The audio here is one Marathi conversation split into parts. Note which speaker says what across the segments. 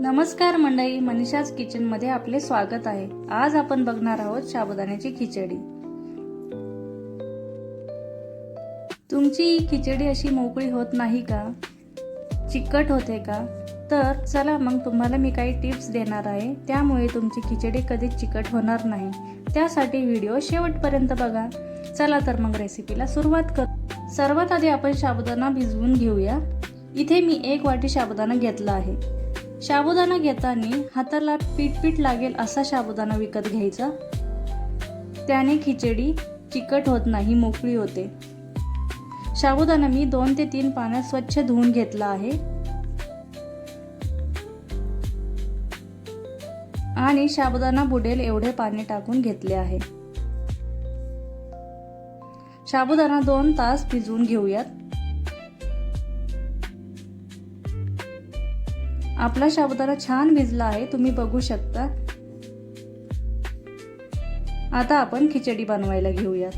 Speaker 1: नमस्कार मंडळी मनीषाज किचनमध्ये आपले स्वागत आहे. आज आपण बघणार आहोत साबुदाण्याची खिचडी. तुमची ही खिचडी अशी मोकळी होत नाही का? चिकट होते का? तर चला मग तुम्हाला मी काही टिप्स देणार आहे. त्यामुळे तुमची खिचडी कधीच चिकट होणार नाही. त्यासाठी व्हिडिओ शेवटपर्यंत बघा. चला तर मग रेसिपीला सुरुवात कर. सर्वात आधी आपण साबुदाणा भिजवून घेऊया. इथे मी एक वाटी साबुदाणा घेतला आहे. साबुदाणा घेताना हाताला पीठ पीठ लागेल असा साबुदाणा विकत घ्यायचा. त्याने खिचडी चिकट होत नाही मोकळी होते. साबुदाणा मी दोन ते तीन पाण्यात स्वच्छ धुवून घेतला आहे. आणि साबुदाणा बुडेल एवढे पाणी टाकून घेतले आहे. साबुदाणा दोन तास भिजवून घेऊयात. आपला साबुदाणा छान भिजला आहे तुम्ही बघू शकता. आता आपण खिचडी बनवायला घेऊयात.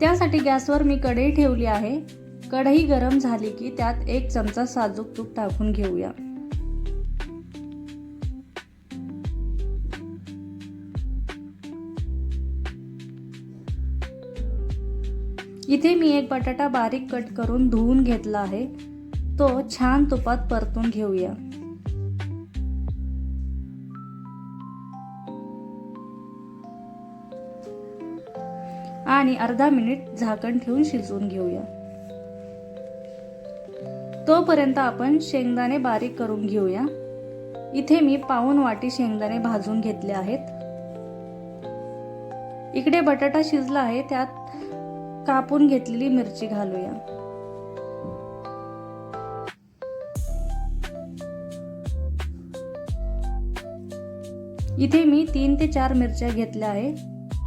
Speaker 1: त्यासाठी गॅसवर मी कढई ठेवली आहे. कढई गरम झाली की त्यात एक चमचा साजूक तूप टाकून घेऊया. इथे मी एक बटाटा बारीक कट करून धुवून घेतला आहे. तो छान तुपात परतून घेऊया. आणि अर्धा मिनिट झाकण ठेवून शिजवून घेऊया. तोपर्यंत आपण शेंगदाणे बारीक करून घेऊया. इथे मी पाऊन वाटी शेंगदाणे भाजून घेतले आहेत. इकडे बटाटा शिजला आहे त्यात कापून घेतलेली मिरची घालूया. इथे मी तीन ते चार मिरच्या घेतल्या आहे.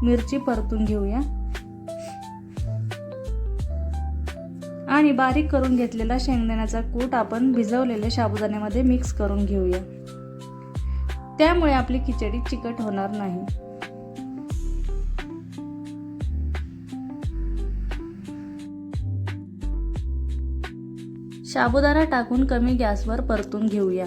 Speaker 1: मिरची परतून घेऊया. आणि बारीक करून घेतलेला शेंगदाण्याचा कूट आपण भिजवलेल्या साबुदाण्यामध्ये मिक्स करून घेऊया. त्यामुळे आपली खिचडी चिकट होणार नाही. साबुदाणा टाकून कमी गॅसवर परतून घेऊया.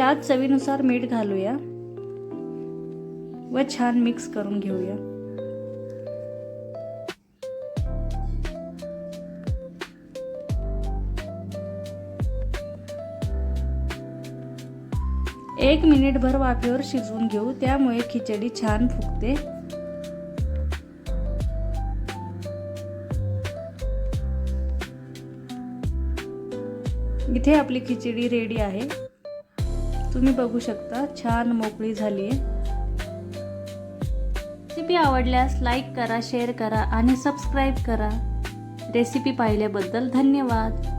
Speaker 1: त्यात चवीनुसार मीठ घालूया व छान मिक्स करून घेऊया. एक मिनिटभर वाफेवर शिजवून घेऊ त्यामुळे खिचडी छान फुगते. इथे आपली खिचडी रेडी आहे. तुम्ही बघू शकता छान मोकळी झाली आहे. रेसिपी आवडल्यास लाईक करा शेअर करा आणि सबस्क्राईब करा. रेसिपी पाहिल्याबद्दल धन्यवाद.